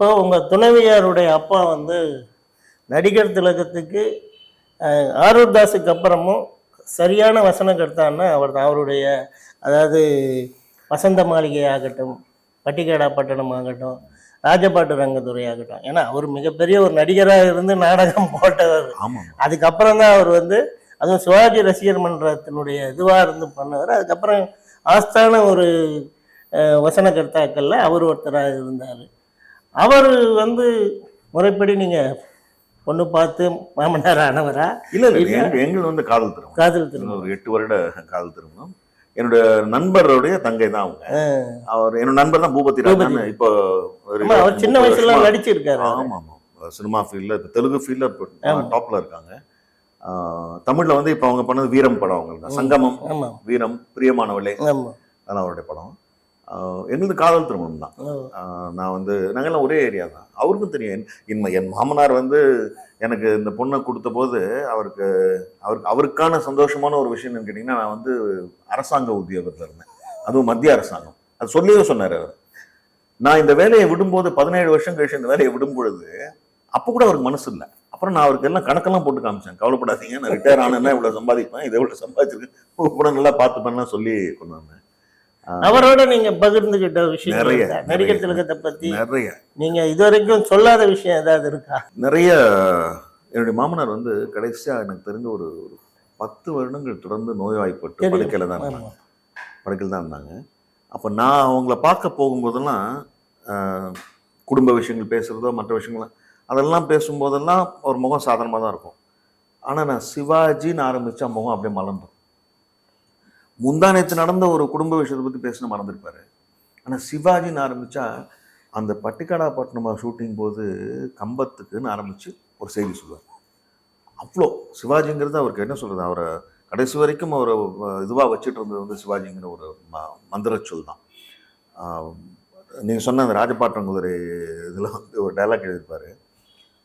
இப்போ உங்கள் துணைவியாருடைய அப்பா வந்து நடிகர் திலகத்துக்கு அஹ், ஆரூர் தாஸுக்கு அப்புறமும் சரியான வசனகர்த்தான்னா அவர் தான். அவருடைய அதாவது வசந்த மாளிகை ஆகட்டும் பட்டிக்காடா பட்டணம் ஆகட்டும் ராஜபாட்டு ரங்கத்துறை ஆகட்டும். ஏன்னா அவர் மிகப்பெரிய ஒரு நடிகராக இருந்து நாடகம் போட்டவர். அதுக்கப்புறம் தான் அவர் வந்து அதுவும் சிவாஜி ரசிகர் மன்றத்தினுடைய இதுவாக இருந்து பண்ணவர். அதுக்கப்புறம் ஆஸ்தான ஒரு அஹ், வசனகர்த்தாக்கள்ல அவர் ஒருத்தராக இருந்தார். அவர் வந்து முறைப்படி நீங்கள் பொண்ணு பார்த்து மாமனார் ஆனவரா? இல்ல இல்ல எங்க- எங்கள் வந்து காதல் திருமணம். காதல் திருமணம். ஒரு எட்டு வருட காதல் திருமணம். என்னோட நண்பருடைய தங்கை தான் அவங்க. அவர் என்னோட நண்பர் தான் பூபதி ராஜன். இப்போ அவர் சின்ன வயசுல நடிச்சிருக்காரு. அவரு. ஆமா ஆமா சினிமா ஃபீல்ட்ல இப்போ தெலுங்கு ஃபீல்ட்ல. டாப்ல இருக்காங்க. தமிழ்ல வந்து இப்போ அவங்க பண்ணது வீரம் படம் அவங்க தான். சங்கமம் வீரம் பிரியமானவளே. அதெல்லாம் அவருடைய படம். எங்களுது காதல் திருமணம் தான். நான் வந்து நாங்கெல்லாம் ஒரே ஏரியா தான். அவருக்கும் தெரியும். என் என் மாமனார் வந்து எனக்கு இந்த பொண்ணை கொடுத்த போது அவருக்கு அவருக்கு அவருக்கான சந்தோஷமான ஒரு விஷயம் என்னன்னு கேட்டிங்கன்னா நான் வந்து அரசாங்க உத்தியோகத்தில் இருந்தேன். அதுவும் மத்திய அரசாங்கம். அது சொல்லியே சொன்னார் அவர். நான் இந்த வேலையை விடும்போது பதினேழு வருஷம் கழிச்சு இந்த வேலையை விடும் பொழுது அப்போ கூட அவருக்கு மனசு இல்லை. அப்புறம் நான் அவருக்கு எல்லாம் கணக்கெல்லாம் போட்டு காமிச்சேன். கவலைப்படாதீங்க நான் ரிட்டையர் ஆனேன்னா இவ்வளோ சம்பாதிப்பேன் இதை இவ்வளோ சம்பாதிச்சிருக்கேன். கூட நல்லா பார்த்துப்பேன்லாம் சொல்லி கொண்டு வந்தேன். அவரோட நீங்க பகிர்ந்துகிட்ட விஷயம் நிறைய, நிறைய. திலகத்தை பத்தி நிறைய. நீங்க இதுவரைக்கும் சொல்லாத விஷயம் ஏதாவது இருக்கா? நிறைய என்னுடைய மாமனார் வந்து கடைசியா எனக்கு தெரிஞ்ச ஒரு பத்து வருடங்கள் தொடர்ந்து நோய்வாய்ப்பட்டு. படுக்கையில தான் இருந்தாங்க. படுக்கையில் தான் இருந்தாங்க. அப்போ நான் அவங்கள பார்க்க போகும்போதெல்லாம் குடும்ப விஷயங்கள் பேசுகிறதோ மற்ற விஷயங்கள் அதெல்லாம் பேசும்போதெல்லாம் ஒரு முகம் சாதாரணமாக தான் இருக்கும். ஆனால் நான் சிவாஜின்னு ஆரம்பித்தா முகம் அப்படியே மலர்ந்தோம் முந்தா நேற்று நடந்த ஒரு குடும்ப விஷயத்தை பற்றி பேசின மறந்துருப்பாரு. ஆனால் சிவாஜின்னு ஆரம்பித்தா அந்த பட்டிக்காடாபட்டினமா ஷூட்டிங் போது கம்பத்துக்குன்னு ஆரம்பித்து ஒரு செய்தி சொல்லுவார். அவ்வளோ சிவாஜிங்கிறது அவருக்கு என்ன சொல்கிறது அவரை கடைசி வரைக்கும் அவர் இதுவாக வச்சுட்டு இருந்தது வந்து சிவாஜிங்கிற ஒரு ம மந்திரச்சொல் தான். நீங்கள் சொன்ன அந்த ராஜபாட்டங்குதிரை இதில் வந்து ஒரு டைலாக் எழுதியிருப்பார்.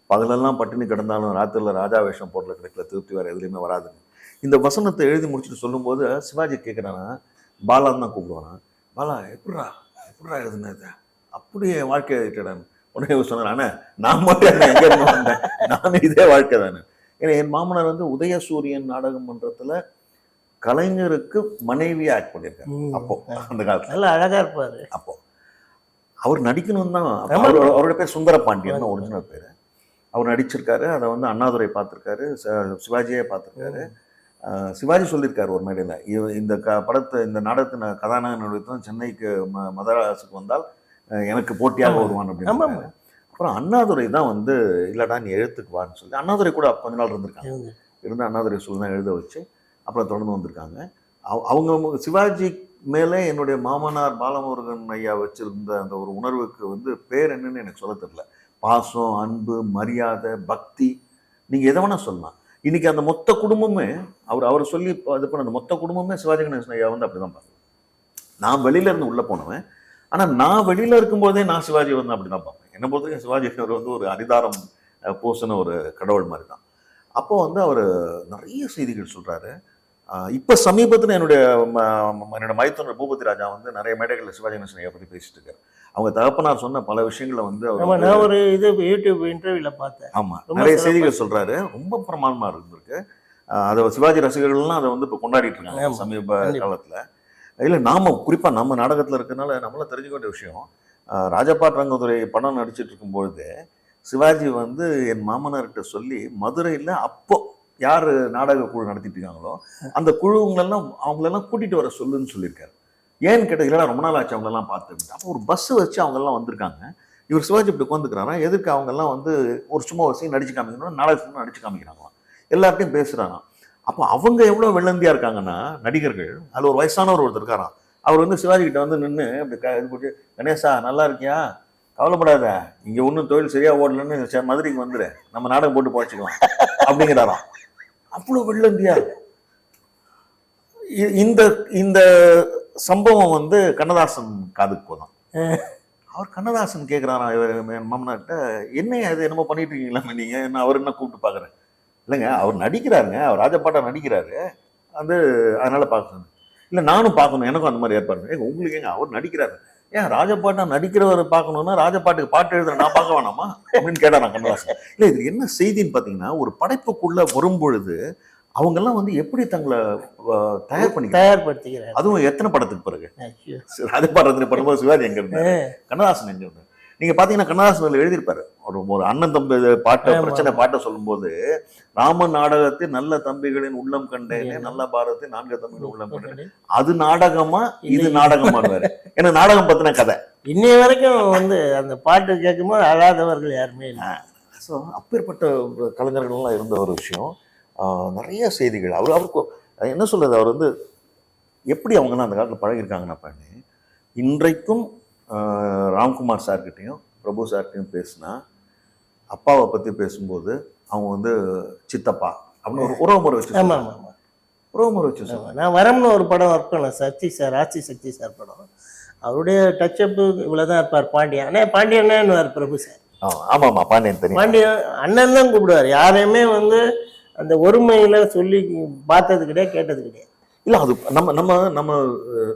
பகலெல்லாம் பட்டினி கிடந்தாலும் ராத்திரியில் ராஜா வேஷம் போடல கிடைக்கல திருப்தி வேறு எதுலேயுமே வராதுன்னு. இந்த வசனத்தை எழுதி முடிச்சுட்டு சொல்லும்போது சிவாஜி கேட்குறானா பாலான்னு தான் கூப்பிடுவானா. பாலா எப்படிடா எப்படிடா எழுதுனது அப்படியே என் வாழ்க்கை எழுதிட்டேன் உடனே சொன்னார் அண்ணா நான் மட்டும் எங்கே இருந்து வந்தேன்? நானும் இதே வாழ்க்கை தானே. ஏன்னா என் மாமனார் வந்து உதயசூரியன் நாடகம் மன்றத்தில் கலைஞருக்கு மனைவியா ஆக்ட் பண்ணியிருக்காரு. அப்போ அந்த காலத்துல. நல்லா அழகா இருப்பாரு. அப்போ அவர் நடிக்கணும் தான். அவர் அவருடைய பேர் சுந்தர பாண்டியன் ஒரிஜினல் பேர். அவர் நடிச்சிருக்காரு அதை வந்து அண்ணாதுரை பார்த்துருக்காரு சிவாஜியே பார்த்துருக்காரு. சிவாஜி சொல்லியிருக்காரு ஒரு மேடையில் இந்த க படத்தை இந்த நாடகத்தின் கதாநாயகன் நடித்தும் சென்னைக்கு ம மதராசுக்கு வந்தால் எனக்கு போட்டியாக. வருவான். அப்படின்னு அப்புறம் அண்ணாதுரை தான் வந்து இல்லடா நீ எழுத்துக்கு வான்னு சொல்லி அண்ணாதுரை கூட கொஞ்ச நாள் இருந்திருக்காங்க. இருந்து அண்ணாதுரை சொல்லி தான் எழுத வச்சு அப்புறம் தொடர்ந்து வந்திருக்காங்க அவ- அவங்க சிவாஜி மேலே என்னுடைய மாமனார் பாலமுருகன் ஐயா வச்சிருந்த அந்த ஒரு உணர்வுக்கு வந்து பேர் என்னன்னு எனக்கு சொல்ல தெரியல பாசம் அன்பு மரியாதை பக்தி நீங்கள் எதை வேணால் சொல்லலாம் இன்னைக்கு அந்த மொத்த குடும்பமே அவர் அவர் சொல்லி இது பண்ண அந்த மொத்த குடும்பமே சிவாஜி கணேசன் ஐயா வந்து அப்படிதான் பார்ப்பேன் நான் வெளியில இருந்து உள்ளே போனவன் ஆனால் நான் வெளியில இருக்கும்போதே நான் சிவாஜி வந்து அப்படிதான் பார்ப்பேன். என்னை பொறுத்த வரைக்கும் சிவாஜி அவர் வந்து ஒரு அரிதாரம் பூசின ஒரு கடவுள் மாதிரி தான் அப்போ வந்து அவர் நிறைய செய்திகள் சொல்றாரு. இப்போ சமீபத்தில் என்னுடைய ம- என்னோட மைத்துனர் பூபதி ராஜா வந்து நிறைய மேடைகளில் சிவாஜி கணேசன் ஐயா பற்றி பேசிட்டு இருக்காரு. அவங்க தகப்பனார் சொன்ன பல விஷயங்களை வந்து அவர் நான் ஒரு இது யூடியூப் இன்டர்வியூல பார்த்தேன். ஆமா ரொம்ப நிறைய செய்திகள் சொல்றாரு. ரொம்ப பிரமாதமா இருந்திருக்கு. அதை சிவாஜி ரசிகர்கள்லாம் அதை வந்து இப்ப கொண்டாடிட்டு இருக்காங்க. சமீப. காலத்துல. இல்ல நாம குறிப்பா நம்ம நாடகத்துல இருக்கனால நம்மளாம் தெரிஞ்சுக்க வேண்டிய விஷயம் ராஜபாட் ரங்கதுரை படம் நடிச்சிட்டு இருக்கும்பொழுது சிவாஜி வந்து என் மாமனார்கிட்ட சொல்லி மதுரையில அப்போ யார் நாடக குழு நடத்திட்டு இருக்காங்களோ அந்த குழுவுங்களெல்லாம் அவங்களெல்லாம் கூட்டிட்டு வர சொல்லுன்னு சொல்லியிருக்காரு. ஏன்னு கேட்டது ரொம்ப நாள் ஆச்சு அவங்களெல்லாம் பார்த்து. அப்போ ஒரு பஸ் வச்சு அவங்கெல்லாம் வந்திருக்காங்க. இவர் சிவாஜி இப்படி உட்காந்துக்கிறாரா எதுக்கு அவங்கெல்லாம் வந்து ஒரு சும்மா ஒரு சீன் நடிச்சு காமிக்கணும் நாடகத்துக்கு நடிச்சு காமிக்கிறாங்களாம் எல்லார்ட்டையும் பேசுகிறாங்க அப்போ அவங்க எவ்வளோ வெள்ளந்தியா இருக்காங்கன்னா நடிகர்கள் அதில் ஒரு வயசானவர் ஒருத்தர் இருக்காராம். அவர் வந்து சிவாஜி கிட்ட வந்து நின்று இப்படி க இது போட்டு கணேசா நல்லா இருக்கியா? கவலைப்படாத. இங்கே ஒன்றும் தொழில் சரியா ஓடலன்னு சரி, மதுரைக்கு வந்துடு நம்ம நாடகம் போட்டு போச்சுக்கலாம் அப்படிங்கிறாராம். அவ்வளோ வெள்ளந்தியா. இ- இந்த இந்த சம்பவம் வந்து கண்ணதாசன் காதுக்கு போதான் அவர் கண்ணதாசன் கேட்குறாராம் இவர் என் மாமனார்கிட்ட என்ன இது? என்னமோ பண்ணிட்டு இருக்கீங்களா நீங்க? என்ன அவர் என்ன கூப்பிட்டு பார்க்குறேன் இல்லைங்க அவர் நடிக்கிறாருங்க. அவர் ராஜபாட்டா நடிக்கிறாரு. அது அதனால பார்க்கணும் இல்லை நானும் பார்க்கணும் எனக்கும் அந்த மாதிரி ஏற்பாடு ஏங்க உங்களுக்கு ஏங்க அவர் நடிக்கிறாரு? ஏன் ராஜபாட்டை நடிக்கிறவர் பார்க்கணும்னா ராஜபாட்டுக்கு பாட்டு எழுத நான் பார்க்க வேணாமா? அப்படின்னு கேட்டாராம் கண்ணதாசன். இல்லை இது என்ன செய்தின்னு பார்த்தீங்கன்னா ஒரு படைப்புக்குள்ள வரும்பொழுது அவங்கெல்லாம் வந்து எப்படி தங்களை தயார் பண்ணிக்கிறாங்க? தயார்படுத்திக்கிறார் அதுவும் எத்தனை படத்துக்கு பிறகு? ஐயோ. ராஜபாட்டத்தில் படும்போது சிவாஜி எங்க இருந்தாரு? கண்ணதாசன் எங்க இருந்தார்? நீங்க பாத்தீங்கன்னா கண்ணதாசன் எழுதியிருப்பாரு. ஒரு ஒரு அண்ணன் தம்பி பாட்டை. பிரச்சனை பாட்டை சொல்லும்போது ராமன் நாடகத்தில் நல்ல தம்பிகளின் உள்ளம் கண்டேனே நல்ல பாரதத்தில் நான்கு தம்பிகளின் உள்ளம் கண்டேனே. அது நாடகமா? இது. நாடகமானவாரு ஏன்னா நாடகம் பத்தின கதை. இன்னைய வரைக்கும் வந்து அந்த பாட்டு கேட்கும்போது அழாதவர்கள் யாருமே இல்லை. ஸோ அப்பேற்பட்ட கலைஞர்கள்லாம் இருந்த ஒரு விஷயம். நிறைய செய்திகள். அவர் அவருக்கு என்ன சொல்றது அவர் வந்து எப்படி அவங்கெல்லாம் அந்த காலத்தில் பழகிருக்காங்கன்னா பண்ணி இன்றைக்கும் ராம்குமார் சார்கிட்டையும் பிரபு சார்கிட்டையும் பேசினா அப்பாவை பற்றி பேசும்போது அவங்க வந்து சித்தப்பா அப்படின்னு ஒரு உறவு முறை வச்சு ஆமா சொல்லுவாங்க. ஆமா ஆமா. உறவு முறை வச்சு. நான் வரம்னு ஒரு படம் ஒர்க் பண்ணேன் சக்தி சார் ஆட்சி சக்தி சார் படம். அவருடைய டச்சப்பு இவ்வளவுதான் இருப்பார் பாண்டியன். அண்ணே பாண்டியன்னு பிரபு சார். ஆ, ஆமா ஆமா பாண்டியன் தெரியும். பாண்டியன் அண்ணன் தான் கூப்பிடுவார். யாரையுமே வந்து அந்த ஒருமையில சொல்லி பார்த்தது கிடையாது கேட்டது கிடையாது. இல்ல அது நம்ம நம்ம நம்ம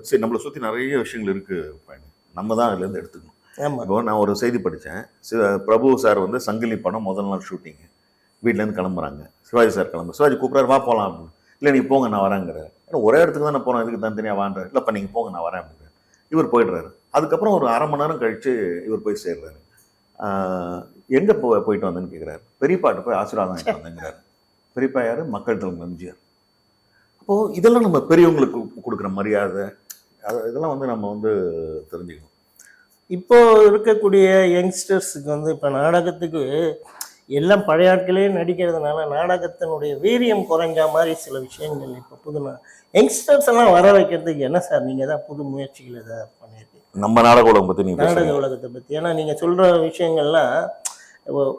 சரி நம்மளை சுத்தி நிறைய விஷயங்கள் இருக்கு பாண்டியன். நம்ம தான் அதுல இருந்து எடுத்துக்கணும். ஆமா. இப்போ நான் ஒரு செய்தி படித்தேன் பிரபு சார் வந்து சங்கிலி படம் முதல் நாள் ஷூட்டிங்கு வீட்டிலேருந்து கிளம்புறாங்க. சிவாஜி சார் கிளம்பு சிவாஜி கூப்பிட்றாரு வா போகலாம் அப்படின்னு. இல்லை நீங்கள் போங்க நான் வரேங்கிறார். ஏன்னா ஒரே இடத்துக்கு தான் நான் போகிறேன் இதுக்கு தனித்தனியாக வாண்டார் இல்லைப்பா நீங்கள் போங்க நான் வரேன் அப்படிங்கிறார். இவர் போயிடுறாரு. அதுக்கப்புறம் ஒரு அரை மணி நேரம் கழித்து இவர் போய் சேர்றாரு. எங்கே போ போயிட்டு வந்தேன்னு கேட்குறாரு பெரியப்பாட்டு போய் ஆசீர்வாதம் வாங்கிட்டு வந்தேங்கிறாரு. பெரியப்பா யார் மக்கள் தலைவர் எம்ஜிஆர். அப்போது இதெல்லாம் நம்ம பெரியவங்களுக்கு கொடுக்குற மரியாதை அது இதெல்லாம் வந்து நம்ம வந்து தெரிஞ்சுக்கணும். இப்போ இருக்கக்கூடிய யங்ஸ்டர்ஸுக்கு வந்து இப்போ நாடகத்துக்கு எல்லாம் பழைய ஆட்களே நடிக்கிறதுனால நாடகத்தினுடைய வீரியம் குறைஞ்ச மாதிரி சில விஷயங்கள் இப்போ புது யங்ஸ்டர்ஸ் எல்லாம் வர வைக்கிறதுக்கு என்ன சார்? நீங்கள் தான் புது முயற்சிகள் ஏதாவது பண்ணியிருக்கீங்க? நம்ம நாடக உலகம் பற்றி நீங்கள் நாடக உலகத்தை பற்றி ஏன்னா நீங்கள் சொல்கிற விஷயங்கள்லாம்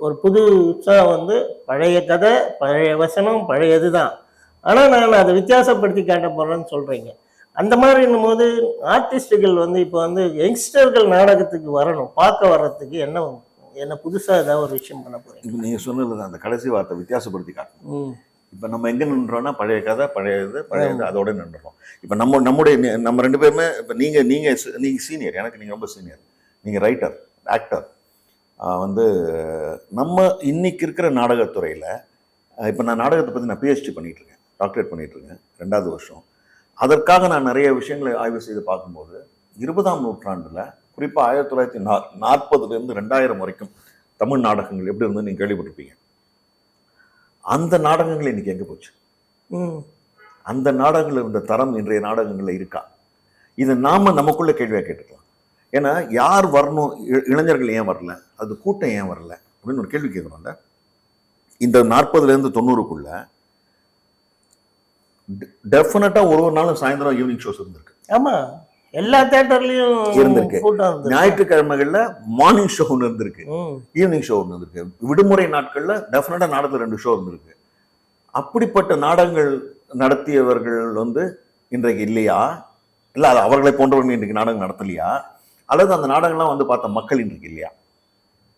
ஒரு புதுசாக வந்து பழைய கதை பழைய வசனம் பழையது தான் ஆனால் நான் அதை வித்தியாசப்படுத்தி காட்ட போகிறேன்னு சொல்கிறீங்க அந்த மாதிரின்னும் போது ஆர்டிஸ்ட்டுகள் வந்து இப்போ வந்து யங்ஸ்டர்கள் நாடகத்துக்கு வரணும் பார்க்க வர்றதுக்கு என்ன என்ன புதுசாக ஏதாவது ஒரு விஷயம் பண்ண போகிறீங்க நீங்கள் சொன்னது அந்த கடைசி வார்த்தை வித்தியாசப்படுத்தி காட்டணும். இப்போ நம்ம எங்கே நின்றோம்னா பழைய கதை பழைய இது பழைய இது அதோட நின்றோம். இப்போ நம்ம நம்முடைய நம்ம ரெண்டு பேருமே இப்போ நீங்கள் நீங்கள் நீங்கள் சீனியர் எனக்கு நீங்கள் ரொம்ப சீனியர் நீங்கள் ரைட்டர் ஆக்டர் வந்து நம்ம இன்னைக்கு இருக்கிற நாடகத்துறையில் இப்போ நான் நாடகத்தை பற்றி நான் பிஹெச்டி பண்ணிட்டு இருக்கேன் டாக்டரேட் பண்ணிட்டு இருக்கேன் ரெண்டாவது வருஷம். அதற்காக நான் நிறைய விஷயங்களை ஆய்வு செய்து பார்க்கும்போது இருபதாம் நூற்றாண்டில் குறிப்பாக ஆயிரத்தி தொள்ளாயிரத்தி நா நாற்பதுலேருந்து ரெண்டாயிரம் வரைக்கும் தமிழ் நாடகங்கள் எப்படி இருந்து நீங்கள் கேள்விப்பட்டிருப்பீங்க. அந்த நாடகங்கள் இன்னைக்கு எங்கே போச்சு? அந்த நாடகங்கள் இருந்த தரம் இன்றைய நாடகங்களில் இருக்கா? இதை நாம நமக்குள்ள கேள்வியாக கேட்டுக்கலாம். ஏன்னா யார் வரணும்? இளைஞர்கள் ஏன் வரல? அது கூட்டம் ஏன் வரல? அப்படின்னு ஒரு கேள்வி கேட்குறோம்ல இந்த நாற்பதுலேருந்து தொண்ணூறுக்குள்ள டெஃபினட்டாக ஒரு ஒரு நாளும் சாயந்தரம் ஈவினிங் ஷோஸ் இருந்திருக்கு. ஆமாம் எல்லா தேட்டர்லேயும் இருந்திருக்கு. ஞாயிற்றுக்கிழமைகளில் மார்னிங் ஷோ ஒன்று இருந்திருக்கு. ஈவினிங் ஷோ ஒன்று இருந்திருக்கு. விடுமுறை நாட்களில் டெஃபினட்டாக நாடகத்தில் ரெண்டு ஷோ இருந்திருக்கு. அப்படிப்பட்ட நாடகங்கள் நடத்தியவர்கள் வந்து இன்றைக்கு இல்லையா? இல்லை அது அவர்களை போன்றவர்கள் இன்றைக்கு நாடகம் நடத்தலையா? அல்லது அந்த நாடகம்லாம் வந்து பார்த்த மக்கள் இன்றைக்கு இல்லையா?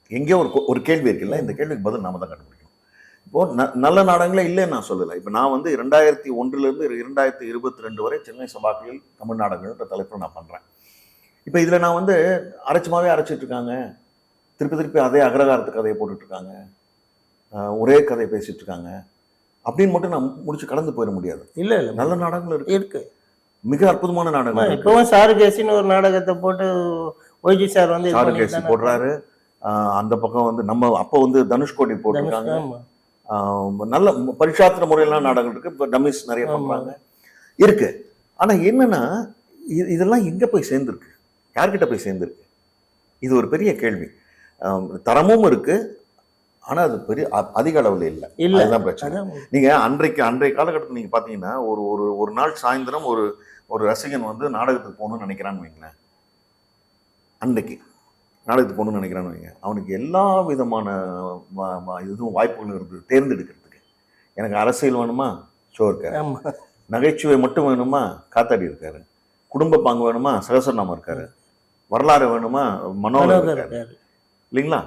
எங்கேயோ ஒரு ஒரு கேள்வி இருக்குல்ல? இந்த கேள்விக்கு பதில் நாம தான் கண்டுபிடிக்கணும். இப்போ ந- நல்ல நாடகங்களே இல்லைன்னு நான் சொல்லலை. இப்போ நான் வந்து இரண்டாயிரத்தி ஒன்றுலேருந்து இரண்டாயிரத்தி இருபத்தி ரெண்டு வரை சென்னை சபாக்களில் தமிழ் நாடகங்கள்ன்ற தலைப்பில் நான் பண்ணுறேன் இப்போ இதில் நான் வந்து அரைச்சமாவே அரைச்சிட்டு இருக்காங்க. திருப்பி திருப்பி அதே அகரகாரத்து கதையை ஆஹ் ஒரே கதையை பேசிட்டு இருக்காங்க. அப்படின்னு மட்டும் நான் முடிச்சு கடந்து போயிட முடியாது. இல்லை இல்லை. நல்ல நாடகங்கள் இருக்கு. இருக்கு. மிக அற்புதமான இருக்கு. இப்பவும் சாருகேசின்னு ஒரு நாடகத்தை போட்டு ஒய்ஜி சார் வந்து பண்ணிட்டு தானே போடுறாரு. அந்த பக்கம் வந்து நம்ம அப்போ வந்து தனுஷ்கோடி தனுஷ் போட்டிருக்காங்க. நல்ல பரிசாத்திர முறையெல்லாம் நாடகங்கள் இருக்கு இப்போ டம்மிஸ் நிறைய. பண்றாங்க. இருக்கு. ஆனா என்னன்னா இது இதெல்லாம் எங்க போய் சேர்ந்துருக்கு? யார்கிட்ட போய் சேர்ந்துருக்கு? இது ஒரு பெரிய கேள்வி. தரமும் இருக்கு. ஆனா அது பெரிய அதிக அளவுல இல்லை. இல்ல. அதுதான் பிரச்சனை. நீங்க அன்றைக்கு அன்றைய காலகட்டத்தில் நீங்க பாத்தீங்கன்னா ஒரு ஒரு ஒரு நாள் சாயந்தரம் ஒரு ஒரு ரசிகன் வந்து நாடகத்துக்கு போகணும்னு நினைக்கிறான்னு வைங்களேன். அன்றைக்கு நாடகத்துக்கு போகணும்னு நினைக்கிறான்னு வைங்க. அவனுக்கு எல்லா விதமான இதுவும் வாய்ப்புகளும் இருக்குது தேர்ந்தெடுக்கிறதுக்கு. எனக்கு அரசியல் வேணுமா? ஷோ இருக்காரு. நகைச்சுவை மட்டும் வேணுமா? காத்தாடி இருக்காரு. குடும்ப பாங்கு வேணுமா? சகசரநாமம் இருக்காரு. வரலாறு வேணுமா? மனோகர் இருக்காரு. இல்லைங்களா.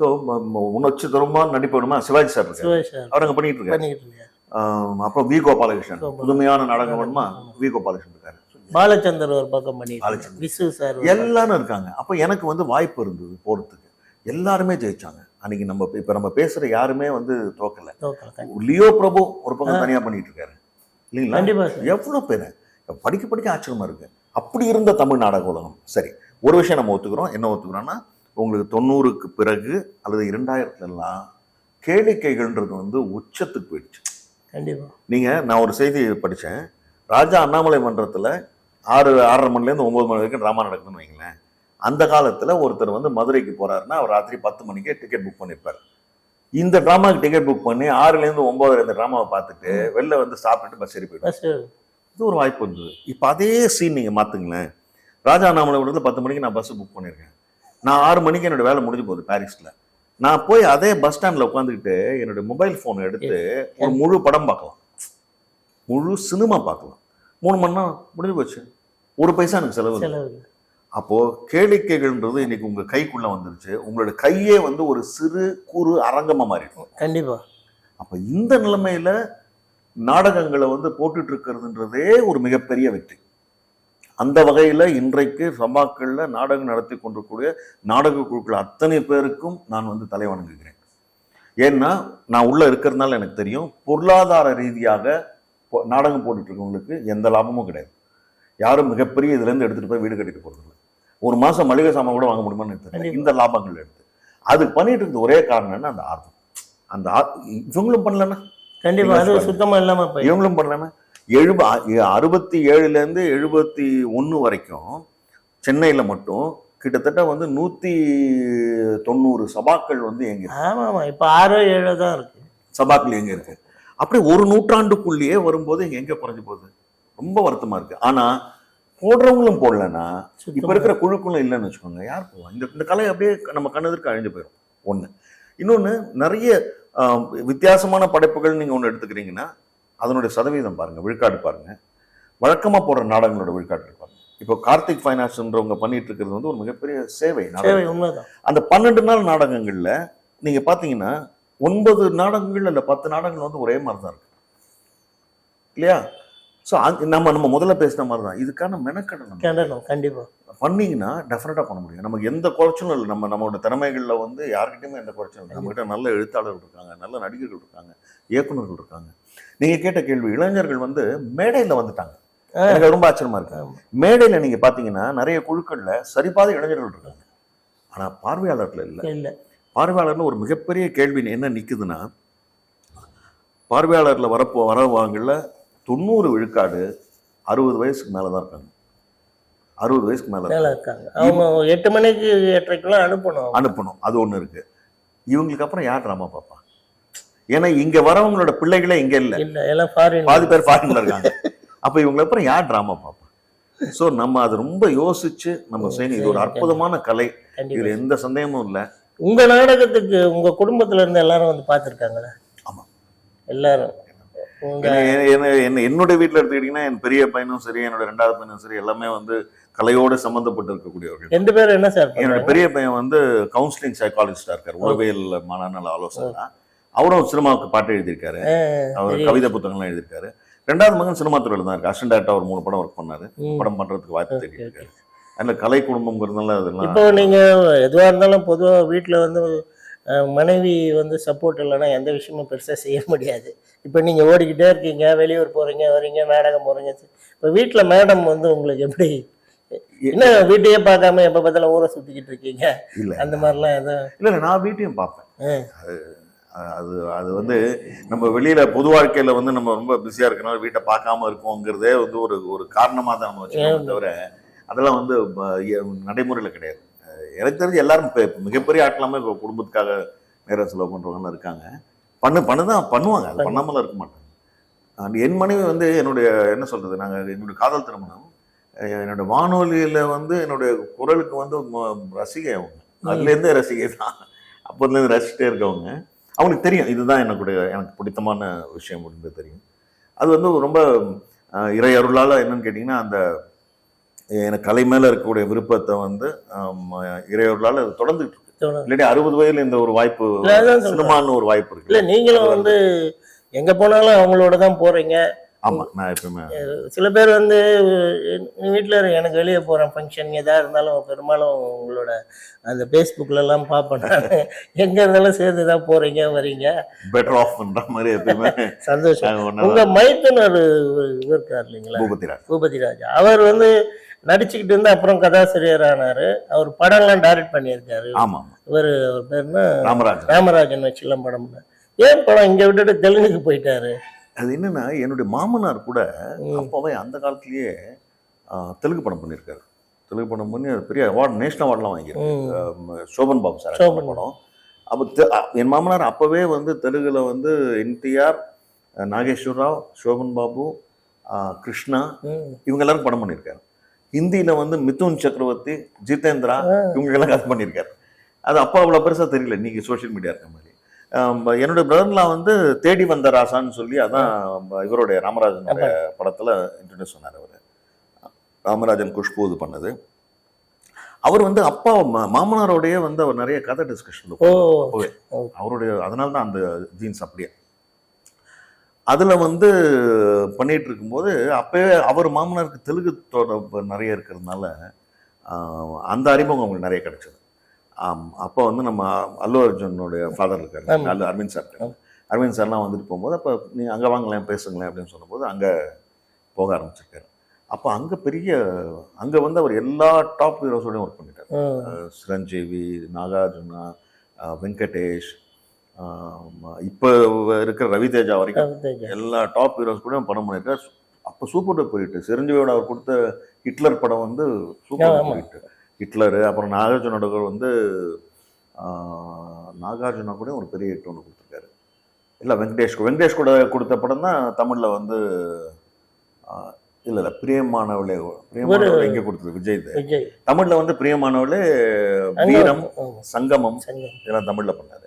ஸோ உணர்ச்சி தரமா நடிப்பு வேணுமா? சிவாஜி சார் இருக்காரு. அவர் அங்கே பண்ணிட்டு இருக்காரு. அப்புறம் வி கோபாலகிருஷ்ணன். புதுமையான ஆமா. வி கோபாலகிருஷ்ணன் இருக்காரு. பாலச்சந்தர் ஒரு பக்கம். விசு சார் எல்லாரும் இருக்காங்க. அப்ப எனக்கு வந்து வாய்ப்பு இருந்தது போறதுக்கு. எல்லாருமே ஜெயிச்சாங்க. அன்னைக்கு நம்ம இப்ப நம்ம பேசுற யாருமே வந்து தோக்கல லியோ பிரபு ஒரு பக்கம் தனியா பண்ணிட்டு இருக்காரு. இல்லைங்களா? எவ்வளவு பேர்? படிக்க படிக்க ஆச்சரியமா இருக்கு. அப்படி இருந்த தமிழ் நாடக உலகம். சரி ஒரு விஷயம் நம்ம ஒத்துக்கிறோம். என்ன ஒத்துக்கிறோம்னா உங்களுக்கு தொண்ணூறுக்கு பிறகு அல்லது இரண்டாயிரத்துல எல்லாம் கேளிக்கைகள்ன்றது வந்து உச்சத்துக்கு போயிடுச்சு. கண்டிப்பா. நீங்க நான் ஒரு செய்தி படிச்சேன். ராஜா அண்ணாமலை மன்றத்துல ஆறு ஆறரை மணிலேருந்து ஒன்பது மணி வரைக்கும் ட்ராமா நடக்குதுன்னு வைங்களேன். அந்த காலத்துல ஒருத்தர் வந்து மதுரைக்கு போறாருன்னா அவர் ராத்திரி பத்து மணிக்கே டிக்கெட் புக் பண்ணிருப்பாரு. இந்த ட்ராமாக்கு டிக்கெட் புக் பண்ணி ஆறுலேருந்து ஒன்பது இந்த ட்ராமாவை பார்த்துட்டு வெளில வந்து சாப்பிட்டுட்டு பஸ் ஏறி பஸ் இது ஒரு வாய்ப்பு இருந்தது இப்போ அதே சீன் நீங்கள் மாற்றுங்களேன் ராஜா அண்ணாமலை விடத்தில் பத்து மணிக்கு நான் பஸ் புக் பண்ணியிருக்கேன் நான் ஆறு மணிக்கு என்னோட வேலை முடிஞ்சு போகுது பாரிஸில். நான் போய் அதே பஸ் ஸ்டாண்டில் உட்காந்துக்கிட்டு என்னோட மொபைல் ஃபோன் எடுத்து ஒரு முழு படம் பார்க்கலாம். முழு சினிமா பார்க்கலாம். மூணு மணி நேரம் முடிஞ்சு போச்சு. ஒரு பைசா எனக்கு செலவு இல்லை. செலவு அப்போ கேளிக்கைகள்ன்றது இன்னைக்கு உங்க கைக்குள்ள வந்துருச்சு. உங்களோட கையே வந்து ஒரு சிறு குறு அரங்கமா மாறிடும். கண்டிப்பா. அப்ப இந்த நிலைமையில நாடகங்களை வந்து போட்டுட்டு இருக்கிறதுன்றதே ஒரு மிகப்பெரிய வெற்றி. அந்த வகையில இன்றைக்கு சபாக்கள்ல நாடகம் நடத்தி கொண்டிருக்கக்கூடிய நாடக குழுக்கள் அத்தனை பேருக்கும் நான் வந்து தலை வணங்குகிறேன். ஏன்னா நான் உள்ள இருக்கிறதுனால எனக்கு தெரியும் பொருளாதார ரீதியாக நாடகம் போட்டுட்டு இருக்கவங்களுக்கு எந்த லாபமும் கிடையாது. யாரும் மிகப்பெரிய இதுல இருந்து எடுத்துட்டு போய் வீடு கட்டிட்டு இல்ல. ஒரு மாசம் மளிகை சாமான் கூட வாங்க முடியுமான்னு கண்டிப்பா. இந்த லாபங்கள் எடுத்து. அது பண்ணிட்டு இருக்க ஒரே காரணம் என்ன அந்த ஆர்வம். அந்த இவங்களும் பண்ணலன்னா கண்டிப்பா. நீங்க அது சொல்லுங்க. சுத்தமா இல்லாம போய் இவங்களும் பண்ணலாமே? எழுப அறுபத்தி ஏழுலேருந்து எழுபத்தி ஒன்று வரைக்கும் சென்னையில் மட்டும் கிட்டத்தட்ட வந்து நூற்றி தொண்ணூறு சபாக்கள் வந்து எங்க ஆமா ஆமா இப்ப ஆறோ ஏழோ தான் இருக்கு. சபாக்கள் எங்க இருக்கு அப்படி ஒரு நூற்றாண்டுக்குள்ளேயே வரும்போது இங்க எங்க குறைஞ்சு போகுது? ரொம்ப வருத்தமா இருக்கு. ஆனா போடுறவங்களும் போடலன்னா இப்ப இருக்கிற குழுக்களும் இல்லைன்னு வச்சுக்கோங்க. யார் போவா இந்த இந்த கலை அப்படியே நம்ம கண்ணெதிர்க்கு அழிஞ்சு போயிடும் ஒண்ணு. இன்னொன்னு நிறைய வித்தியாசமான படைப்புகள் நீங்க ஒண்ணு எடுத்துக்கிறீங்கன்னா அதனுடைய சதவீதம் பாருங்க விழுக்காடு பாருங்க. வழக்கமா போடுற நாடகங்களோட விழுக்காடு பாருங்க. இப்போ கார்த்திக் ஃபைனான்ஸ்ன்றவங்க பண்ணிட்டு இருக்கிறது வந்து ஒரு மிகப்பெரிய சேவை சேவை உண்மைதான். அந்த பன்னெண்டு நாள் நாடகங்கள்ல நீங்க பாத்தீங்கன்னா ஒன்பது நாடகங்கள் இல்ல பத்து நாடகங்கள் வந்து ஒரே மாதிரி தான் இருக்கு. இல்லையா? ஸோ நம்ம நம்ம முதல்ல பேசின மாதிரி தான் இதுக்கான மெனக்கடல் நம்ம. கிண்டணும் கண்டிப்பா. பண்ணீங்கன்னா டெஃபினட்டாக பண்ண முடியும். நமக்கு எந்த குறைச்சலும் இல்லை. நம்ம நம்மளோட திறமைகளில் வந்து யார்கிட்டயுமே எந்த குறைச்சலும் இல்லை. நம்மகிட்ட நல்ல எழுத்தாளர்கள் இருக்காங்க நல்ல நடிகர்கள் இருக்காங்க இயக்குனர்கள் இருக்காங்க. நீங்க கேட்ட கேள்வி இளைஞர்கள் வந்து மேடையில் வந்துட்டாங்க. எனக்கு ரொம்ப ஆச்சரியமா இருக்கு. மேடையில் நீங்க பாத்தீங்கன்னா நிறைய குழுக்கள்ல சரிபாத இளைஞர்கள் இருக்காங்க. ஆனா பார்வையாளர்கள் இல்லை. இல்ல. பார்வையாளர்ல ஒரு மிகப்பெரிய கேள்வி என்ன நிக்குதுன்னா பார்வையாளர்ல வரப்போ வரவாங்கல தொண்ணூறு விழுக்காடு அறுபது வயசுக்கு மேல தான் இருக்காங்க. அறுபது வயசுக்கு மேல மேல இருக்காங்க. அவங்க எட்டு மணிக்கு எட்டரைக்குள்ள அனுப்பணும். அனுப்பணும். அது ஒண்ணு இருக்கு. இவங்களுக்கு அப்புறம் யார் ட்ராமா பார்ப்பா? ஏன்னா இங்க வரவங்களோட பிள்ளைகளே இங்க இல்ல. இல்ல எல்லாம் ஃபாரின் பாதி பேர் ஃபாரின்ல இருக்காங்க. அப்ப இவங்களை அப்புறம் யார் ட்ராமா பார்ப்பா? சோ நம்ம அது ரொம்ப யோசிச்சு நம்ம செய்யணும். இது ஒரு அற்புதமான கலை. இதுல எந்த சந்தேகமும் இல்ல. உங்க நாடகத்துக்கு உங்க குடும்பத்துல இருந்து எல்லாரும் வந்து பாத்துருக்காங்களா ஆமா. எல்லாரும். என்ன- என்ன- என்ன என்னுடைய வீட்டில் எடுத்துக்கிட்டிங்கன்னா என் பெரிய பையனும் சரி என்னோட ரெண்டாவது பையனும் சரி எல்லாமே வந்து கலையோடு சம்பந்தப்பட்டு இருக்கக்கூடியவர்கள். ரெண்டு பேரும் என்ன சார் என்னோட பெரிய பையன் வந்து கவுன்சிலிங் சைக்காலஜிஸ்டா இருக்கார் உளவியல் மனநல ஆலோசகரா. அவரும் சினிமாவுக்கு பாட்டு எழுதியிருக்காரு. அவர். கவிதை புத்தகங்கள்லாம் எழுதியிருக்காரு. ரெண்டாவது மகன் சினிமா துறையில தான் இருக்கு அசிஸ்டன்ட் டேரக்டர் ஒரு மூணு படம் ஒர்க் பண்ணாரு. படம் பண்றதுக்கு வாய்ப்பு அதுல கலை குடும்பங்கிறதுனால அதெல்லாம் இப்போ நீங்க எதுவா இருந்தாலும் பொதுவா வீட்ல வந்து மனைவி வந்து சப்போர்ட் இல்லைன்னா எந்த விஷயமும் பெருசா செய்ய முடியாது. இப்போ நீங்க ஓடிக்கிட்டே இருக்கீங்க வெளியூர் போறீங்க வரீங்க நாடகம் போறீங்க. இப்போ வீட்ல மேடம் வந்து உங்களுக்கு எப்படி? என்ன வீட்டையே பார்க்காம எப்ப பார்த்தாலும் ஊரை சுத்திக்கிட்டு இருக்கீங்க? இல்ல. அந்த மாதிரிலாம் எதுவும்? இல்ல இல்ல, நான் வீட்டையும் பார்ப்பேன். அது அது வந்து நம்ம வெளியில பொது வாழ்க்கையில வந்து நம்ம ரொம்ப பிஸியா இருக்கனால வீட்டை பார்க்காம இருக்கோங்கிறதே வந்து ஒரு ஒரு காரணமா தான் நம்ம வச்சுக்கோமே தவிர அதெல்லாம் வந்து நடைமுறையில கிடையாது. எனக்கு தெரிஞ்சு எல்லாரும் மிகப்பெரிய இப்போ குடும்பத்துக்காக நேரம் செலவு பண்றவங்க இருக்காங்க. பண்ணு பண்ணுதான் பண்ணுவாங்க. அது பண்ணாமலாம் இருக்க மாட்டாங்க. And என் மனைவி வந்து என்னுடைய என்ன சொல்றது நாங்க என்னுடைய காதல் திருமணம். என்னோட வானொலியில வந்து என்னுடைய குரலுக்கு வந்து ரசிகை அவங்க. அதுல இருந்தே ரசிகை தான் அப்போதுலேருந்து ரசிச்சிட்டே இருக்கவங்க. அவங்களுக்கு தெரியும். இதுதான் என்னுடைய எனக்கு பிடித்தமான விஷயம் அப்படின்னு தெரியும். அது வந்து ரொம்ப இறை அருளால் என்னன்னு கேட்டிங்கன்னா அந்த எனக்கு கலை மேலே இருக்கக்கூடிய விருப்பத்தை வந்து ஆம், இறை அருளால் அது தொடர்ந்துட்டு இருக்கு. இல்லாட்டி அறுபது வயதுல இந்த ஒரு வாய்ப்பு இல்ல. சினிமான்னு ஒரு வாய்ப்பு இல்ல இருக்கு நீங்களும் வந்து எங்க போனாலும் அவங்களோட தான் போறீங்க. ஆமாம் நான் எப்பவுமே சில பேர் வந்து வீட்டில் எனக்கு வெளியே போகிறேன் ஃபங்க்ஷன் எதாக இருந்தாலும் பெரும்பாலும் உங்களோட அந்த ஃபேஸ்புக்கில் எல்லாம் பார்ப்பேன் நான். எங்கே இருந்தாலும் சேர்ந்து தான் போகிறீங்க வரீங்க. பெட்டர் ஆஃப் பண்ற மாதிரி எப்பயுமே. சந்தோஷம். உங்கள் மைத்தனர் இவர் இருக்கார் இல்லைங்களா? பூபதிராஜ். பூபதி ராஜா அவர் வந்து நடிச்சுக்கிட்டு இருந்து அப்புறம் கதாசிரியர் ஆனாரு அவர் படம்லாம் டைரக்ட் பண்ணியிருக்காரு. ஆமா ஆமா. இவர் அவர் பேர்னா ராமராஜன். ராமராஜன் வச்சுலாம் படம். ஏன் படம் இங்கே விட்டுட்டு தெலுங்குக்கு போயிட்டாரு? அது என்னன்னா என்னுடைய மாமனார் கூட. அப்பவே அந்த காலத்திலேயே தெலுங்கு படம் பண்ணியிருக்காரு. தெலுங்கு படம் பண்ணி அது பெரிய அவார்டு நேஷனல் அவார்ட்லாம் வாங்கியிருக்காரு. சோபன் பாபு சார் சோபன். படம். அப்போ என் மாமனார் அப்பவே வந்து தெலுங்குல வந்து என்டிஆர் நாகேஸ்வர் ராவ் சோபன் பாபு கிருஷ்ணா. இவங்க எல்லாரும் படம் பண்ணியிருக்காரு. ஹிந்தியில வந்து மிதுன் சக்கரவர்த்தி ஜிதேந்திரா இவங்க எல்லாம் கதை பண்ணியிருக்காரு. அது அப்பா அவ்வளோ பெருசாக தெரியல. இன்னைக்கு சோஷியல் மீடியா இருக்க மாதிரி. என்னுடைய பிரதர்லாம் வந்து தேடி வந்த ராசான்னு சொல்லி அதான் இவருடைய ராமராஜனுடைய படத்துல இன்ட்ரடியூஸ் பண்ணார் அவர். ராமராஜன் குஷ்பு இது பண்ணது. அவர் வந்து அப்பா மாமனாரோடயே வந்து அவர் நிறைய கதை டிஸ்கஷன். அவருடைய அதனால தான் அந்த ஜீன்ஸ் அப்படியே. அதுல வந்து பண்ணிட்டு இருக்கும்போது அப்பவே அவர் மாமனாருக்கு தெலுங்கு நிறைய இருக்கிறதுனால அந்த அறிமுகம் அவங்களுக்கு நிறைய கிடைச்சது. ஆம், அப்போ வந்து நம்ம அல்லு அர்ஜுனுடைய ஃபாதர் இருக்காரு. அல்லு அரவிந்த் சார். அரவிந்த் சார்லாம் வந்துட்டு போகும்போது அப்போ நீ அங்கே வாங்கலாம் பேசுங்களேன் அப்படின்னு சொன்னபோது அங்கே போக ஆரம்பிச்சிருக்காரு அப்போ அங்கே பெரிய அங்கே வந்து அவர் எல்லா டாப் ஹீரோஸோடையும் ஒர்க் பண்ணிட்டார் சிரஞ்சீவி நாகார்ஜுனா வெங்கடேஷ் இப்போ இருக்கிற வரைக்கும் தேஜா. எல்லா டாப் ஹீரோஸ் கூட படம் பண்ணியிருக்காரு அப்போ சூப்பர் டூப்பர் ஹிட் சிரஞ்சீவியோட அவர் கொடுத்த ஹிட்லர் படம் வந்து சூப்பர். டூப்பர் ஹிட் ஹிட்லரு அப்புறம் நாகார்ஜுனோட கூட வந்து நாகார்ஜுனா கூட ஒரு பெரிய ஹிட் ஒன்று கொடுத்துருக்காரு. இல்லை வெங்கடேஷ் கூட- வெங்கடேஷ் கூட கொடுத்த படம் தான் தமிழில் வந்து இல்ல இல்ல பிரியமானவளே பிரியமானவளே எங்க கொடுத்தது விஜய் தமிழ்ல வந்து பிரியமானவளே வீரம் சங்கமம் சங்கம். இதெல்லாம் தமிழ்ல பண்ணாரு.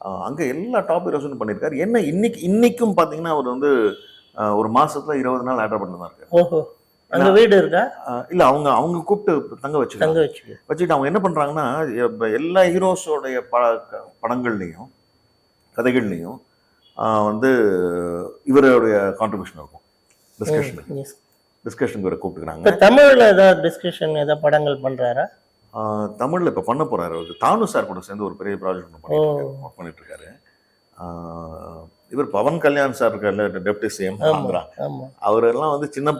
அங்க எல்லா டாப் ஹீரோஸும் பண்ணியிருக்காரு. என்ன இன்னைக்கு இன்னைக்கும் பாத்தீங்கன்னா அவர் வந்து ஒரு மாசத்துல இருபது நாள் ஆர்டர் பண்ணி தான் இருக்காரு. அங்க வீடு இருக்கா? இல்ல அவங்க அவங்க கூப்பிட்டு தங்க வச்சுக்காங்க. தங்க வச்சுக்க. வச்சுட்டு அவங்க என்ன பண்றாங்கன்னா இப்ப எல்லா ஹீரோஸோடைய ப படங்கள்லையும் கதைகள்லையும் வந்து இவருடைய கான்ட்ரிபியூஷன் இருக்கும். டிஸ்கஷனுக்கு Yes. டிஸ்கஷனுக்கு இவரை கூப்பிட்டுக்கிறாங்க. தமிழ்ல ஏதாவது டிஸ்கஷன் ஏதாவது படங்கள் பண்றாரா? ஆஹ் தமிழ்ல இப்ப பண்ண போறாரு. தானு சார் கூட சேர்ந்து ஒரு பெரிய ப்ராஜெக்ட் ஒன்று பண்ணிட்டு இருக்காரு இவர் பவன் கல்யாண் சார் இருக்கார்ல டெப்டி சிஎம் அவரெல்லாம் வந்து சின்ன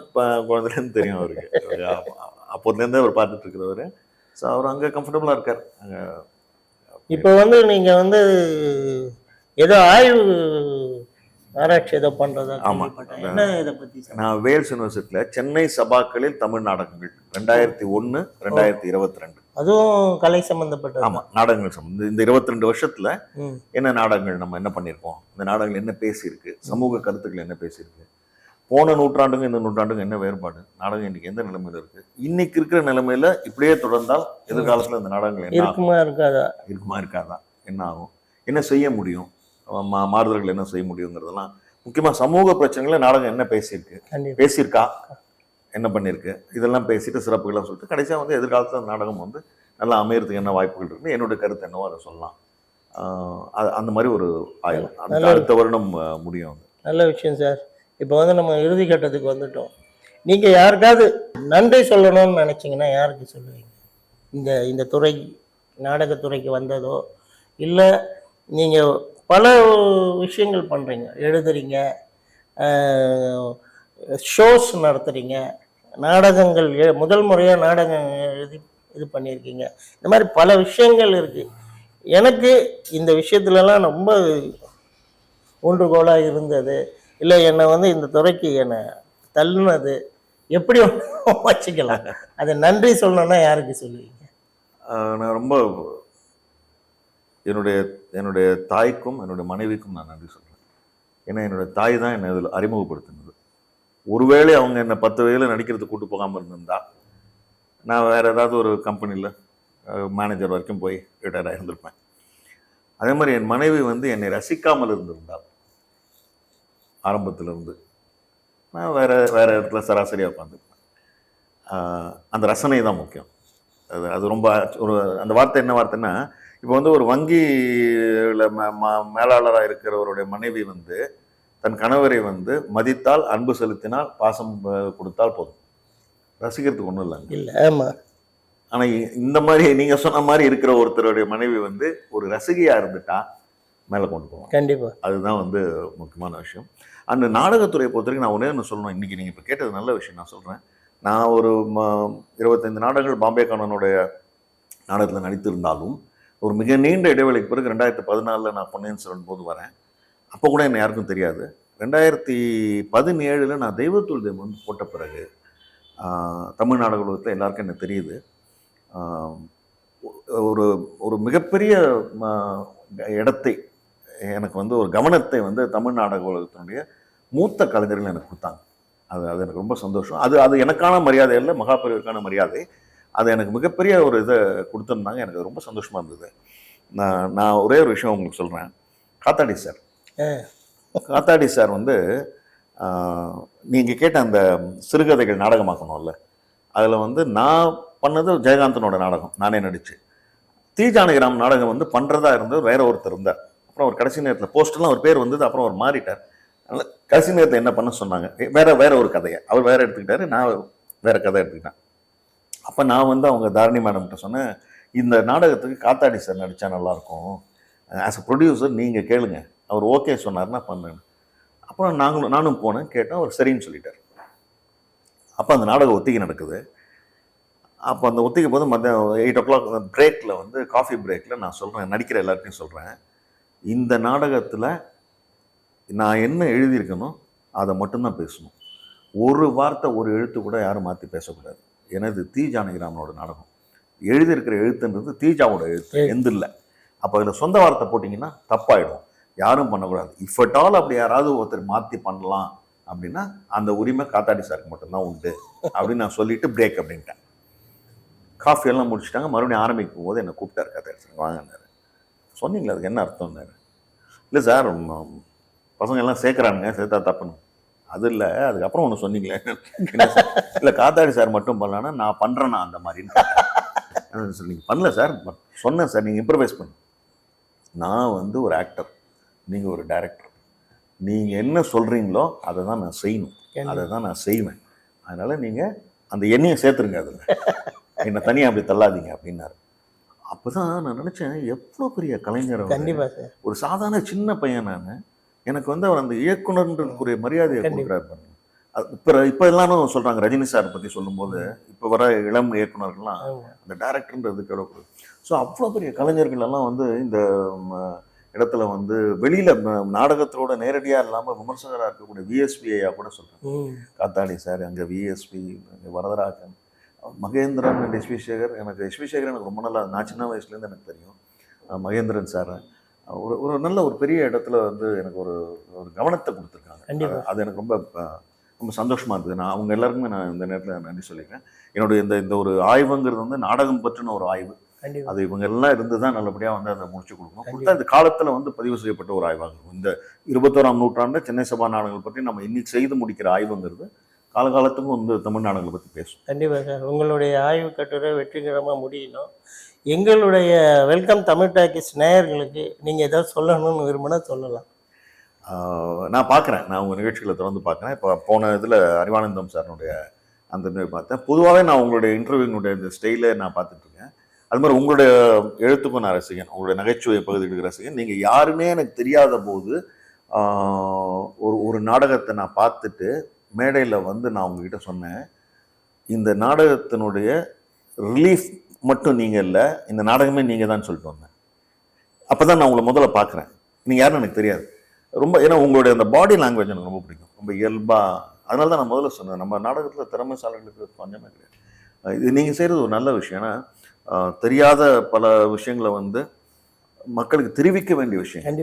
குழந்தைலேருந்து தெரியும் அவருக்கு அவரு அப்ப- அப்போதுலேருந்தே அவர் பார்த்துட்டு இருக்கிறவர் ஸோ அவர் அங்கே கம்ஃபர்டபுளாக இருக்கார் அங்க இப்போ வந்து நீங்க வந்து ஏதோ ஆய்வு ஆராய்ச்சி ஏதோ பண்றதா ஆமா. கேள்விப்பட்டேன். என்ன இதை பத்தி சொல்லுங்க? நான் வேல்ஸ் யூனிவர்சிட்டியில் சென்னை சபாக்களில் தமிழ் நாடகங்கள் ரெண்டாயிரத்தி ஒன்று ரெண்டாயிரத்தி இருபத்தி ரெண்டு அதுவும் கலை சம்பந்தப்பட்டது. ஆமாம் நாடகங்கள் சம்பந்தம் இந்த இருபத்தி ரெண்டு வருஷத்துல. என்ன நாடகங்கள் நம்ம என்ன பண்ணியிருக்கோம் இந்த நாடகங்கள் என்ன பேசியிருக்கு? சமூக கருத்துக்கள் என்ன பேசியிருக்கு? போன நூற்றாண்டுங்க இந்த நூற்றாண்டுங்க என்ன வேறுபாடு? நாடகம் இன்னைக்கு எந்த நிலைமையில இருக்கு? இன்னைக்கு இருக்கிற நிலைமையில இப்படியே தொடர்ந்தால் எதிர்காலத்துல இந்த நாடகங்கள் என்ன? இருக்குமா இருக்காதா? இருக்குமா இருக்காதா? என்ன ஆகும்? என்ன செய்ய முடியும்? மா- மாறுதல்கள் என்ன செய்ய முடியுங்கிறதெல்லாம் முக்கியமா சமூக பிரச்சனைகளை நாடகம் என்ன பேசியிருக்கு? பேசியிருக்கா? என்ன பண்ணியிருக்கு? இதெல்லாம் பேசிட்டு சிறப்புகள்லாம் சொல்லிட்டு கடைசியா வந்து எதிர்காலத்துல அந்த நாடகம் வந்து நல்லா அமையறதுக்கு என்ன வாய்ப்புகள் இருக்குன்னு என்னுடைய கருத்து என்னவோ அதை சொல்லலாம். அது- அந்த மாதிரி ஒரு ஆய்வு. அடுத்த- வருடம் முடியும் நல்ல விஷயம் சார். இப்போ வந்து நம்ம இறுதி கட்டத்துக்கு வந்துட்டோம். நீங்க யாருக்காவது நன்றி சொல்லணும்னு நினைச்சீங்கன்னா யாருக்கு சொல்லுவீங்க? இந்த இந்த துறை நாடகத்துறைக்கு வந்ததோ இல்லை நீங்கள் பல விஷயங்கள் பண்ணுறீங்க எழுதுறீங்க ஷோஸ் நடத்துகிறீங்க நாடகங்கள் முதல் முறையாக நாடகம் எழுதி இது பண்ணியிருக்கீங்க. இந்த மாதிரி பல விஷயங்கள் இருக்குது எனக்கு இந்த விஷயத்துலலாம் ரொம்ப ஊன்றுகோலாக இருந்தது. இல்லை என்னை வந்து இந்த துறைக்கு என்னை தள்ளுனது. எப்படி வச்சுக்கலாம். அது நன்றி சொல்லணும்னா யாருக்கு சொல்லுவீங்க? நான் ரொம்ப என்னுடைய என்னுடைய தாய்க்கும் என்னுடைய மனைவிக்கும் நான் நன்றி சொல்கிறேன் ஏன்னா என்னுடைய தாய் தான் என்னை இதில் அறிமுகப்படுத்தினது. ஒருவேளை அவங்க என்னை பத்து வயதில் நடிக்கிறதுக்கு கூட்டு போகாமல் இருந்திருந்தா நான் வேறு ஏதாவது ஒரு கம்பெனியில் மேனேஜர் வரைக்கும் போய் ரிட்டையர் ஆகியிருந்திருப்பேன் அதே மாதிரி என் மனைவி வந்து என்னை ரசிக்காமல் இருந்திருந்தாள் ஆரம்பத்திலிருந்து நான் வேறு வேறு இடத்துல சராசரியாக உட்காந்துருப்பேன் அந்த ரசனை தான் முக்கியம். அது அது ரொம்ப ஒரு அந்த வார்த்தை என்ன வார்த்தைன்னா இப்போ வந்து ஒரு வங்கியில் மேலாளராக இருக்கிறவருடைய மனைவி வந்து தன் கணவரை வந்து மதித்தால் அன்பு செலுத்தினால் பாசம் கொடுத்தால் போதும். ரசிக்கிறதுக்கு ஒன்றும் இல்லைங்க. இல்லை ஆமாம் ஆனா இ- இந்த மாதிரி நீங்க சொன்ன மாதிரி இருக்கிற ஒருத்தருடைய மனைவி வந்து ஒரு ரசிகையா இருந்துட்டா மேல கொண்டு போவோம் கண்டிப்பாக அதுதான் வந்து முக்கியமான விஷயம். அந்த நாடகத்துறையை பொறுத்த வரைக்கும் நான் ஒன்றே ஒன்று சொல்லணும். இன்னைக்கு நீங்கள் இப்போ கேட்டது நல்ல விஷயம். நான் சொல்கிறேன் நான் ஒரு ம- இருபத்தைந்து நாடகங்கள் பாம்பே கண்ணனுடைய நாடகத்தில் நடித்திருந்தாலும் ஒரு மிக நீண்ட இடைவெளிக்கு பிறகு ரெண்டாயிரத்தி பதினாலில் நான் பொன்னியின் செல்வன் போது வரேன். அப்போ கூட என்ன யாருக்கும் தெரியாது. ரெண்டாயிரத்தி பதினேழில் நான் தெய்வத்துள் தெய்வம் வந்து போட்ட பிறகு ஆஹ், தமிழ் நாடக உலகத்தில் எல்லாருக்கும் எனக்கு தெரியுது. ஒரு ஒரு மிகப்பெரிய ம- இடத்தை எனக்கு வந்து ஒரு கவனத்தை வந்து தமிழ் நாடக உலகத்தினுடைய மூத்த கலைஞர்கள் எனக்கு கொடுத்தாங்க. அது அது எனக்கு ரொம்ப சந்தோஷம். அது அது எனக்கான மரியாதை இல்லை மகாபெரிவருக்கான மரியாதை. அது எனக்கு மிகப்பெரிய ஒரு இதை கொடுத்துருந்தாங்க. எனக்கு ரொம்ப சந்தோஷமாக இருந்தது. நான் நான் ஒரே ஒரு விஷயம் உங்களுக்கு சொல்கிறேன் காத்தாடி சார் காத்தாடி சார் வந்து நீங்கள் கேட்ட அந்த சிறுகதைகள் நாடகமாக்கணும்ல. அதில் வந்து நான் பண்ணது ஜெயகாந்தனோட நாடகம் நானே நடிச்சு. தி. ஜானகிராம் நாடகம் வந்து பண்ணுறதா இருந்தது வேற ஒருத்தர் இருந்தார். அப்புறம் ஒரு கடைசி நேரத்தில் போஸ்டெல்லாம் ஒரு பேர் வந்தது அப்புறம் அவர் மாறிட்டார். அதனால் கடைசி நேரத்தில் என்ன பண்ண சொன்னாங்க வேற வேற ஒரு கதையை. அவர் வேற எடுத்துக்கிட்டாரு நான் வேற கதை எடுத்துக்கிட்டேன். அப்போ நான் வந்து அவங்க தாரணி மேடம்கிட்ட சொன்னேன் இந்த நாடகத்துக்கு காத்தாடி சார் நடித்தா நல்லாயிருக்கும் ஆஸ் அ ப்ரொடியூசர் நீங்கள் கேளுங்கள் அவர் ஓகே சொன்னார்னா பண்ணுன்னு அப்புறம் நாங்களும் நானும் போனேன் கேட்டேன் அவர் சரின்னு சொல்லிட்டார். அப்போ அந்த நாடகம் ஒத்திகை நடக்குது. அப்போ அந்த ஒத்திகை போது மத்தியம் எயிட் ஓ கிளாக் பிரேக்கில் வந்து காஃபி பிரேக்கில் நான் சொல்கிறேன் நடிக்கிற எல்லாருக்கும் சொல்கிறேன் இந்த நாடகத்தில் நான் என்ன எழுதியிருக்கனோ அதை மட்டும்தான் பேசணும். ஒரு வார்த்தை ஒரு எழுத்து கூட யாரும் மாற்றி பேசக்கூடாது. எனது தி ஜானகிராமனோட நாடகம். எழுதியிருக்கிற எழுத்துன்றது தீஜாவோட எழுத்து எழுத்து. எந்த இல்லை அப்போ அதில் சொந்த வார்த்தை போட்டிங்கன்னா தப்பாயிடும். யாரும் பண்ணக்கூடாது. இஃப் அட் ஆல் அப்படி யாராவது ஒருத்தர் மாற்றி பண்ணலாம் அப்படின்னா அந்த உரிமை காத்தாடி சாருக்கு மட்டும்தான் உண்டு அப்படின்னு நான் சொல்லிட்டு பிரேக் அப்படின்ட்டேன். காஃபி எல்லாம் முடிச்சிட்டாங்க. மறுபடியும் ஆரம்பிக்கும் போது என்னை கூப்பிட்டாரு காத்தாடி சார் வாங்கினாரு சொன்னீங்களா அதுக்கு என்ன அர்த்தம்னாரு இல்லை சார் பசங்க எல்லாம் சேர்க்குறானுங்க சேர்த்தா தப்புன்னு அது இல்லை அதுக்கப்புறம் ஒன்று சொன்னீங்களே. சார் இல்லை காத்தாடி சார் மட்டும் பண்ணலான்னா நான் பண்ணுறேன்னா அந்த மாதிரின்னு கேட்டேன். சார் நீங்கள் பண்ணல சார் சொன்னேன் சார் நீங்கள் இம்ப்ரவைஸ் பண்ணு நான் வந்து ஒரு ஆக்டர் நீங்கள் ஒரு டைரக்டர் நீங்கள் என்ன சொல்கிறீங்களோ அதை தான் நான் செய்யணும். அதை தான் நான் செய்வேன். அதனால் நீங்கள் அந்த எண்ணெயை சேர்த்துருங்க அதில். என்னை தனியாக அப்படி தள்ளாதீங்க அப்படின்னாரு. அப்போ தான் நான் நினச்சேன் எவ்வளோ பெரிய கலைஞர். கண்டிப்பாக ஒரு சாதாரண சின்ன பையன் நான். எனக்கு வந்து அவர் அந்த இயக்குனர்ன்றதுக்குரிய மரியாதையை. கொடுக்குறாரு பாருங்க. இப்போ இப்போ எல்லாரும் சொல்கிறாங்க ரஜினி சார் பற்றி சொல்லும்போது இப்போ வர இளம் இயக்குனர்கள்லாம். அந்த டேரக்டர்ன்றது கிடக்கூடாது ஸோ அவ்வளோ பெரிய கலைஞர்கள் எல்லாம் வந்து இந்த இடத்துல வந்து வெளியில் நாடகத்தோட நேரடியாக இல்லாமல் விமர்சகராக இருக்கக்கூடிய விஎஸ்பிஐயா கூட சொல்கிறேன் காத்தாடி சார் அங்கே விஎஸ்பி அங்கே வரதராஜன் மகேந்திரன் அண்ட் சேகர் எனக்கு எஸ்வி சேகர் எனக்கு ரொம்ப நல்லா நான் சின்ன வயசுலேருந்து எனக்கு தெரியும். மகேந்திரன் சார். ஒரு ஒரு நல்ல ஒரு பெரிய இடத்துல வந்து எனக்கு ஒரு ஒரு கவனத்தை கொடுத்துருக்காங்க. அது- எனக்கு ரொம்ப ரொம்ப சந்தோஷமா இருந்தது நான் அவங்க எல்லாருக்குமே நான் இந்த நேரத்தில் நன்றி சொல்லிக்கிறேன். என்னுடைய இந்த இந்த ஒரு ஆய்வுங்கிறது வந்து நாடகம் பற்றின ஒரு ஆய்வு. அது இவங்க எல்லாம் இருந்து தான் நல்லபடியாக வந்து அதை முடிச்சு கொடுக்கணும். கொடுத்தா இந்த காலத்தில் வந்து பதிவு செய்யப்பட்ட ஒரு ஆய்வாக இருக்கும். இந்த இருபத்தோராம் நூற்றாண்டு சென்னை சபா நாடகங்கள் பற்றி நம்ம இன்னைக்கு செய்து முடிக்கிற ஆய்வுங்கிறது காலகாலத்துக்கும் வந்து தமிழ் நாடகங்களை பற்றி பேசும். கண்டிப்பாக சார். உங்களுடைய ஆய்வு கட்டுரை வெற்றிகரமாக முடியணும். எங்களுடைய வெல்கம் தமிழ் டாக்கிஸ் நேயர்களுக்கு நீங்கள் ஏதாவது சொல்லணும்னு விரும்பினா சொல்லலாம். நான் பார்க்குறேன். நான் உங்கள் நிகழ்ச்சிகளை தொடர்ந்து பார்க்குறேன். இப்போ போன இதில் அறிவானந்தம் சாரினுடைய அந்த பார்த்தேன். பொதுவாகவே நான் உங்களுடைய இன்டர்வியூனுடைய இந்த ஸ்டைலை நான் பார்த்துட்டு அது மாதிரி உங்களுடைய எழுத்துக்கும் நான் ரசிகன் உங்களுடைய நகைச்சுவை பகுதிகளுக்கு ரசிகன். நீங்கள் யாருன்னே எனக்கு தெரியாத போது ஒரு ஒரு நாடகத்தை நான் பார்த்துட்டு மேடையில் வந்து நான் உங்ககிட்ட சொன்னேன். இந்த நாடகத்தினுடைய ரிலீஃப் மட்டும் நீங்கள் இல்லை இந்த நாடகமே நீங்கள் தான் சொல்லிட்டு வந்தேன். அப்போ தான் நான் உங்களை முதல்ல பார்க்குறேன். நீங்கள் யாருன்னு எனக்கு தெரியாது. ரொம்ப ஏன்னா உங்களுடைய அந்த பாடி லாங்குவேஜ் எனக்கு ரொம்ப பிடிக்கும். ரொம்ப இயல்பாக அதனால தான் நான் முதல்ல சொன்னேன். நம்ம நாடகத்தில் திறமைசாலிகளுக்கு கொஞ்சமே கிடையாது. இது நீங்கள் செய்கிறது ஒரு நல்ல விஷயம். ஏன்னா தெரியாத பல விஷயங்களை வந்து மக்களுக்கு தெரிவிக்க வேண்டிய விஷயம்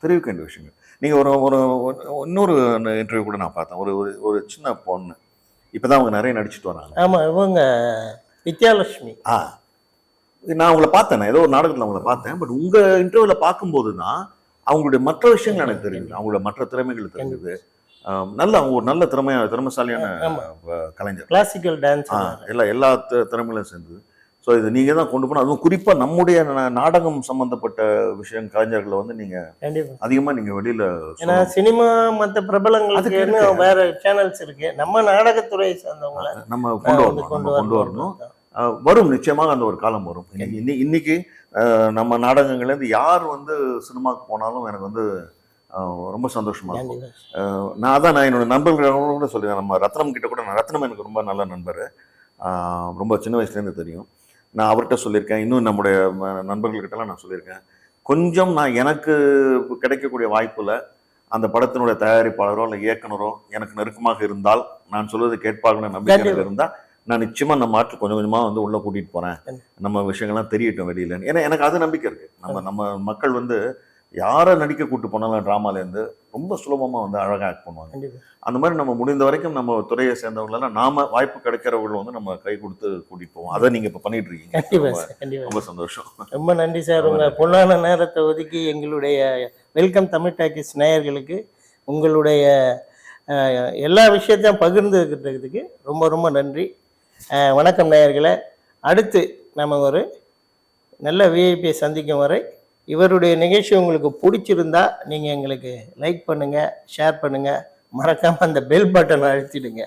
தெரிவிக்க வேண்டிய விஷயங்கள். நீங்கள் ஒரு ஒரு இன்னொரு இன்டர்வியூ கூட நான் பார்த்தேன். ஒரு ஒரு- சின்ன பொண்ணு. இப்போ தான் அவங்க நிறைய நடிச்சிட்டு வராங்க. ஆமாம் இவங்க வித்யாலட்சுமி. ஆ. நான் உங்களை பார்த்தேன். ஏதோ ஒரு நாடகத்தில் அவங்கள பார்த்தேன். பட் உங்கள் இன்டர்வியூவில் பார்க்கும்போது தான் அவங்களுடைய மற்ற விஷயங்கள் எனக்கு தெரியுது அவங்களோட மற்ற திறமைகள் தெரிஞ்சுது. நல்ல அவங்க ஒரு நல்ல திறமையான திறமைசாலியான கலைஞர். கிளாசிக்கல் டான்ஸ் எல்லா எல்லா திறமைகளும் சேர்ந்தது. ஸோ இது நீங்கள் தான் கொண்டு போகணும். அதுவும் குறிப்பாக நம்முடைய நாடகம் சம்மந்தப்பட்ட விஷயம் கலைஞர்களை வந்து நீங்கள் அதிகமாக நீங்கள் வெளியில் ஏன்னா சினிமா மற்ற பிரபலங்களுக்கு. வேற சேனல்ஸ் இருக்கு. நம்ம நாடகத்துறையை சார்ந்தவங்கள நம்ம கொண்டு வரணும் நம்ம கொண்டு வரணும். வரும் நிச்சயமாக அந்த ஒரு காலம் வரும். இன்னைக்கு இன்னி- இன்னைக்கு நம்ம நாடகங்கள்லேருந்து யார் வந்து சினிமாவுக்கு போனாலும் எனக்கு வந்து ரொம்ப சந்தோஷமா இருக்கும். நான் அதான் நான் என்னோட நண்பர்களோட கூட சொல்லுவேன். நம்ம ரத்னம் கிட்ட கூட நான் ரத்னம் எனக்கு ரொம்ப நல்ல நண்பர். ரொம்ப சின்ன வயசுலேருந்து தெரியும். நான் அவர்கிட்ட சொல்லியிருக்கேன். இன்னும் நம்முடைய நண்பர்கள்கிட்டலாம் நான் சொல்லியிருக்கேன். கொஞ்சம் நான் எனக்கு கிடைக்கக்கூடிய வாய்ப்புல அந்த படத்தினுடைய தயாரிப்பாளரோ இல்லை இயக்குனரோ எனக்கு நெருக்கமாக இருந்தால் நான் சொல்வது கேட்பாங்கன்னு நம்பிக்கை எனக்கு கண்டிப்பா. இருந்தா நான் நிச்சயமா நம்ம ஆற்று கொஞ்சம் கொஞ்சமா வந்து உள்ள கூட்டிட்டு போறேன். நம்ம விஷயங்கள்லாம் தெரியட்டும் வெளியில. ஏன்னா எனக்கு அது நம்பிக்கை இருக்கு. நம்ம நம்ம மக்கள் வந்து யாரை நடிக்க கூட்டு போனாலும் டிராமால இருந்து ரொம்ப சுலபமா வந்து அழகா ஆக்ட் பண்ணுவாங்க. அந்த மாதிரி நம்ம முடிந்த வரைக்கும் நம்ம துறையை சேர்ந்தவங்களெல்லாம் நாம வாய்ப்பு கிடைக்கிறவர்கள் வந்து நம்ம கை கொடுத்து கூட்டிட்டு போவோம். அதை நீங்க இப்ப பண்ணிட்டு இருக்கீங்க. ரொம்ப- சார் கண்டிப்பா. ரொம்ப சந்தோஷம். ரொம்ப நன்றி சார். உங்க பொன்னான நேரத்தை ஒதுக்கி எங்களுடைய வெல்கம் தமிழ் டாக்கிஸ் நேயர்களுக்கு உங்களுடைய எல்லா விஷயத்தையும் பகிர்ந்துக்கிட்டதுக்கு ரொம்ப ரொம்ப நன்றி. வணக்கம் நேயர்களே. அடுத்து நம்ம ஒரு நல்ல விஐபியை சந்திக்கும் வரை இவருடைய நிகழ்ச்சி உங்களுக்கு பிடிச்சிருந்தா நீங்கள் எங்களுக்கு லைக் பண்ணுங்கள் ஷேர் பண்ணுங்கள் மறக்காமல் அந்த பெல் பட்டனை அழுத்திடுங்க.